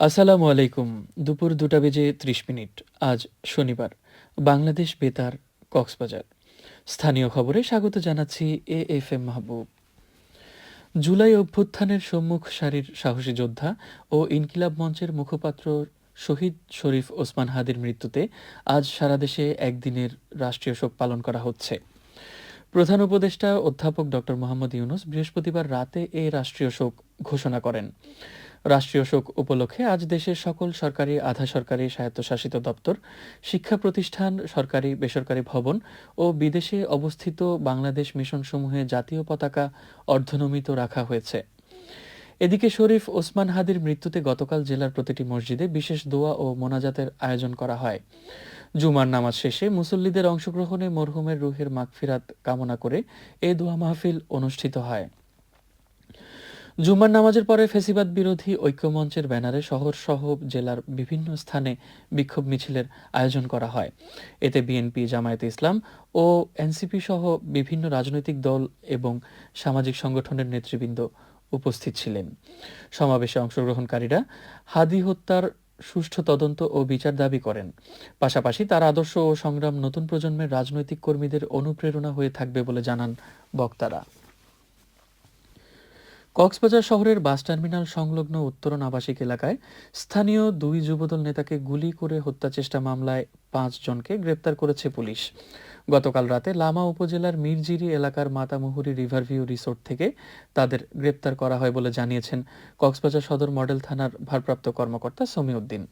আসসালামু আলাইকুম। দুপুর দুটা বেজে ত্রিশ মিনিট। আজ শনিবার। বাংলাদেশ বেতার, কক্সবাজার। স্থানীয় খবরে স্বাগত জানাচ্ছি এ এফ এম মাহবুব। জুলাই অভ্যুত্থানের সম্মুখ সারির সাহসী যোদ্ধা ও ইনকিলাব মঞ্চের মুখপাত্র শহীদ শরীফ ওসমান হাদির মৃত্যুতে আজ সারা দেশে একদিনের রাষ্ট্রীয় শোক পালন করা হচ্ছে। প্রধান উপদেষ্টা অধ্যাপক ডক্টর মোহাম্মদ ইউনুস বৃহস্পতিবার রাতে এ রাষ্ট্রীয় শোক ঘোষণা করেন। রাষ্ট্রীয় শোক উপলক্ষে আজ দেশের সকল সরকারি, আধা সরকারি, স্বায়ত্তশাসিত দপ্তর শিক্ষা প্রতিষ্ঠান সরকারি, বেসরকারি ভবন ও বিদেশে অবস্থিত বাংলাদেশ মিশনসমূহে জাতীয় পতাকা অর্ধনমিত রাখা হয়েছে। এদিকে শরীফ ওসমান হাদির মৃত্যুতে গতকাল জেলার প্রতিটি মসজিদে বিশেষ দোয়া ও মোনাজাতের আয়োজন করা হয়। জুমার নামাজ শেষে মুসল্লিদের অংশগ্রহণে মরহুমের রুহের মাগফিরাত কামনা করে এ দোয়া মাহফিল অনুষ্ঠিত হয়। জুম্মার নামাজের পরে ফেসিবাদ বিরোধী ঐক্যমঞ্চের ব্যানারে শহর সহ জেলার বিভিন্ন স্থানে বিক্ষোভ মিছিলের আয়োজন করা হয়। এতে বিএনপি, জামায়াতে ইসলাম ও এনসিপি সহ বিভিন্ন রাজনৈতিক দল এবং সামাজিক সংগঠনের নেতৃবৃন্দ উপস্থিত ছিলেন। সমাবেশে অংশগ্রহণকারীরা হাদি হত্যার সুষ্ঠু তদন্ত ও বিচার দাবি করেন। পাশাপাশি তার আদর্শ ও সংগ্রাম নতুন প্রজন্মের রাজনৈতিক কর্মীদের অনুপ্রেরণা হয়ে থাকবে বলে জানান বক্তারা। কক্সবাজার শহরের বাস টার্মিনাল সংলগ্ন উত্তরণ আবাসিক এলাকায় স্থানীয় দুই যুবদল নেতাকে গুলি করে হত্যা চেষ্টা মামলায় পাঁচজনকে গ্রেপ্তার করেছে পুলিশ। গতকাল রাতে লামা উপজেলার মিরজিরি এলাকার মাতামুহুরি রিভারভিউ রিসোর্ট থেকে তাদের গ্রেপ্তার করা হয় বলে জানিয়েছেন কক্সবাজার সদর মডেল থানার ভারপ্রাপ্ত কর্মকর্তা সমিউদ্দিন।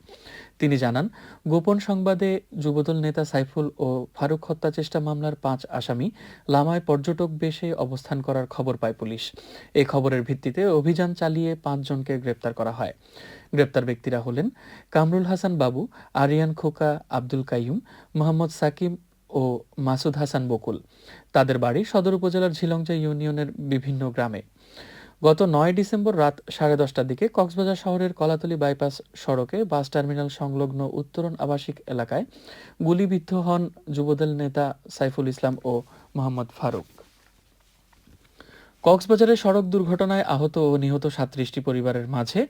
তিনি জানান, গোপন সংবাদে যুবদল নেতা সাইফুল ও ফারুক হত্যা চেষ্টা মামলার পাঁচ আসামি লামায় পর্যটক বেশে অবস্থান করার খবর পায় পুলিশ। এই খবরের ভিত্তিতে অভিযান চালিয়ে পাঁচজনকে গ্রেপ্তার করা হয়। গ্রেপ্তার ব্যক্তিরা হলেন কামরুল হাসান বাবু, আরিয়ান খোকা, আব্দুল কাইয়ুম, মোহাম্মদ সাকিম ও মাসুদ হাসান বকুল। তাদের বাড়ি সদর উপজেলার ঝিলংজা ইউনিয়নের বিভিন্ন গ্রামে। গত নয় ডিসেম্বর রাত সাড়ে দশটার দিকে কক্সবাজার শহরের কলাতলি বাইপাস সড়কে বাস টার্মিনাল সংলগ্ন উত্তরণ আবাসিক এলাকায় গুলিবিদ্ধ হন যুবদল নেতা সাইফুল ইসলাম ও মোহাম্মদ ফারুক। কক্সবাজারে সড়ক দুর্ঘটনায় আহত ও নিহত সাতত্রিশটি পরিবারের মাঝে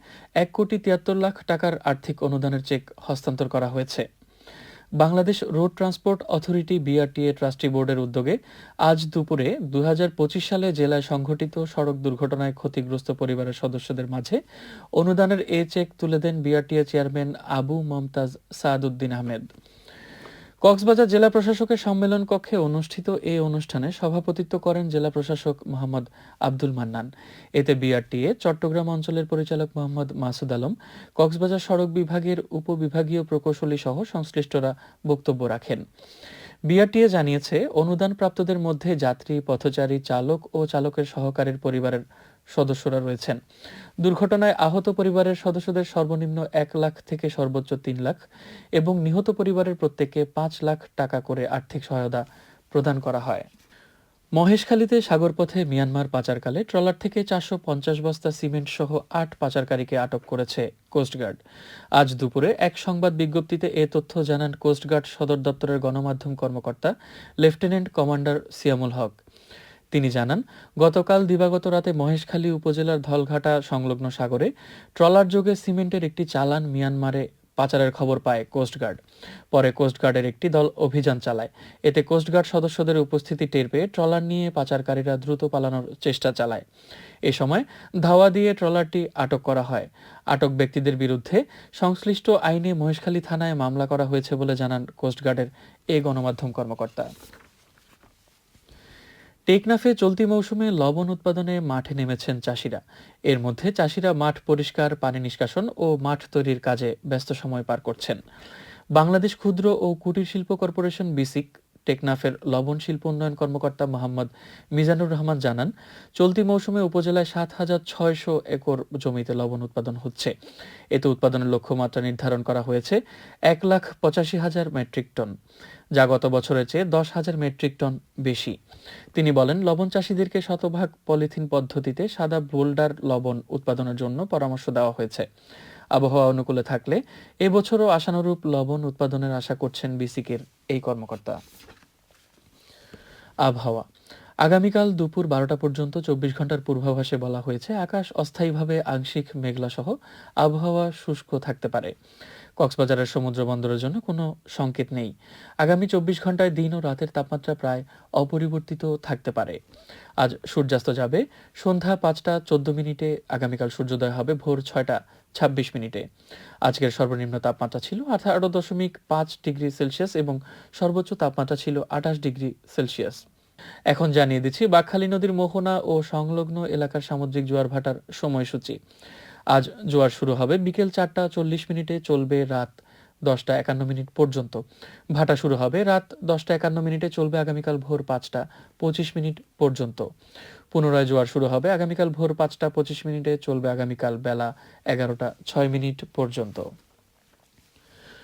এক কোটি তিয়াত্তর লাখ টাকার আর্থিক অনুদানের চেক হস্তান্তর করা হয়েছে। Bangladesh road transport authority BRTA trustee বোর্ডের উদ্যোগে আজ দুপুরে দু হাজার পঁচিশ সালে জেলায় সংঘটিত সড়ক দুর্ঘটনায় ক্ষতিগ্রস্ত পরিবারের সদস্যদের মাঝে অনুদানের এ চেক তুলে দেন বিআরটিএ চেয়ারম্যান আবু মমতাজ সাদউদ্দিন আহমেদ। কক্সবাজার জেলা প্রশাসকের সম্মেলন কক্ষে অনুষ্ঠিত এই অনুষ্ঠানে সভাপতিত্ব করেন জেলা প্রশাসক মোহাম্মদ আব্দুল মান্নান। এতে বিআরটিএ, চট্টগ্রাম অঞ্চলের পরিচালক মোহাম্মদ মাসুদ আলম, কক্সবাজার সড়ক বিভাগের উপবিভাগীয় প্রকৌশলী সহ সংশ্লিষ্টরা বক্তব্য রাখেন। বিআরটিএ জানিয়েছে অনুদান প্রাপ্তদের মধ্যে যাত্রী, পথচারী, চালক ও চালকের সহকারীর পরিবারের সদস্যরা রয়েছেন। দুর্ঘটনায় আহত পরিবারের সদস্যদের সর্বনিম্ন এক লাখ থেকে সর্বোচ্চ তিন লাখ এবং নিহত পরিবারের প্রত্যেককে পাঁচ লাখ টাকা করে আর্থিক সহায়তা প্রদান করা হয়। মহেশখালীতে সাগরপথে মিয়ানমার পাচারকালে ট্রলার থেকে চারশো পঞ্চাশ বস্তা সিমেন্ট সহ আট পাচারকারীকে আটক করেছে কোস্টগার্ড। আজ দুপুরে এক সংবাদ বিজ্ঞপ্তিতে এ তথ্য জানান কোস্টগার্ড সদর দপ্তরের গণমাধ্যম কর্মকর্তা লেফটেন্যান্ট কমান্ডার সিয়ামুল হক। তিনি জানান, গতকাল দিবাগত রাতে মহেশখালী উপজেলার ধলঘাটা সংলগ্ন সাগরে ট্রলার যোগে সিমেন্টের একটি চালান মিয়ানমারে পাচারের খবর পায় কোস্টগার্ড পরে কোস্টগার্ডের একটি দল অভিযান চালায়। এতে কোস্টগার্ড সদস্যদের উপস্থিতি টের পেয়ে ট্রলার নিয়ে পাচারকারীরা দ্রুত পালানোর চেষ্টা চালায়। এ সময় ধাওয়া দিয়ে ট্রলারটি আটক করা হয়। আটক ব্যক্তিদের বিরুদ্ধে সংশ্লিষ্ট আইনে মহেশখালী থানায় মামলা করা হয়েছে বলে জানান কোস্টগার্ডের এ গণমাধ্যম কর্মকর্তা। টেকনাফে চলতি মৌসুমে লবণ উৎপাদনে মাঠে নেমেছেন চাষিরা। এর মধ্যে চাষিরা মাঠ পরিষ্কার, পানি নিষ্কাশন ও মাঠ তৈরির কাজে ব্যস্ত সময় পার করছেন। বাংলাদেশ ক্ষুদ্র ও কুটির শিল্প কর্পোরেশন বিসিক টেকনাফের লবণ শিল্প উন্নয়ন কর্মকর্তা মোহাম্মদ মিজানুর রহমান জানান, চলতি মৌসুমে উপজেলায় সাত হাজার ছয়শো একর জমিতে লবণ উৎপাদন হচ্ছে। এতে উৎপাদনের লক্ষ্যমাত্রা নির্ধারণ করা হয়েছে এক লাখ পঁচাশি হাজার মেট্রিক টন, যা গত বছরের চেয়ে দশ হাজার মেট্রিক টন বেশি। তিনি বলেন, লবণ চাষিদেরকে শতভাগ পলিথিন পদ্ধতিতে সাদা বোল্ডার লবণ উৎপাদনের জন্য পরামর্শ দেওয়া হয়েছে। আবহাওয়া অনুকূলে থাকলে এবছরও আশানুরূপ লবণ উৎপাদনের আশা করছেন বিসিকের এই কর্মকর্তা। আবহাওয়া আগামীকাল দুপুর বারোটা পর্যন্ত চব্বিশ ঘণ্টার পূর্বাভাসে বলা হয়েছে, আকাশ অস্থায়ীভাবে আংশিক মেঘলা সহ আবহাওয়া শুষ্ক থাকতে পারে। কক্সবাজারের সমুদ্র বন্দরের জন্য কোনো সংকেত নেই। আগামী চব্বিশ ঘন্টায় দিন ও রাতের তাপমাত্রা প্রায় অপরিবর্তিত থাকতে পারে। আজ সূর্যাস্ত যাবে, সন্ধ্যা পাঁচটা চোদ্দ মিনিটে, আগামীকাল সূর্যোদয় হবে ভোর ছয়টা ছাব্বিশ মিনিটে। আজকের সর্বনিম্ন তাপমাত্রা ছিল আঠারো দশমিক পাঁচ ডিগ্রি সেলসিয়াস এবং সর্বোচ্চ তাপমাত্রা ছিল আঠাশ ডিগ্রি সেলসিয়াস। এখন জানিয়ে দিচ্ছি, বাকখালী নদীর মোহনা ও সংলগ্ন এলাকার সামুদ্রিক জোয়ার ভাটার সময়সূচি। আজ জোয়ার শুরু হবে বিকেল চারটা চল্লিশ মিনিটে, চলবে রাত দশটা একান্ন মিনিট পর্যন্ত। ভাটা শুরু হবে রাত দশটা একান্ন মিনিটে, চলবে আগামীকাল ভোর পাঁচটা পঁচিশ মিনিট পর্যন্ত। পুনরায় জোয়ার শুরু হবে আগামীকাল ভোর পাঁচটা পঁচিশ মিনিটে, চলবে আগামীকাল বেলা এগারোটা ছয় মিনিট পর্যন্ত।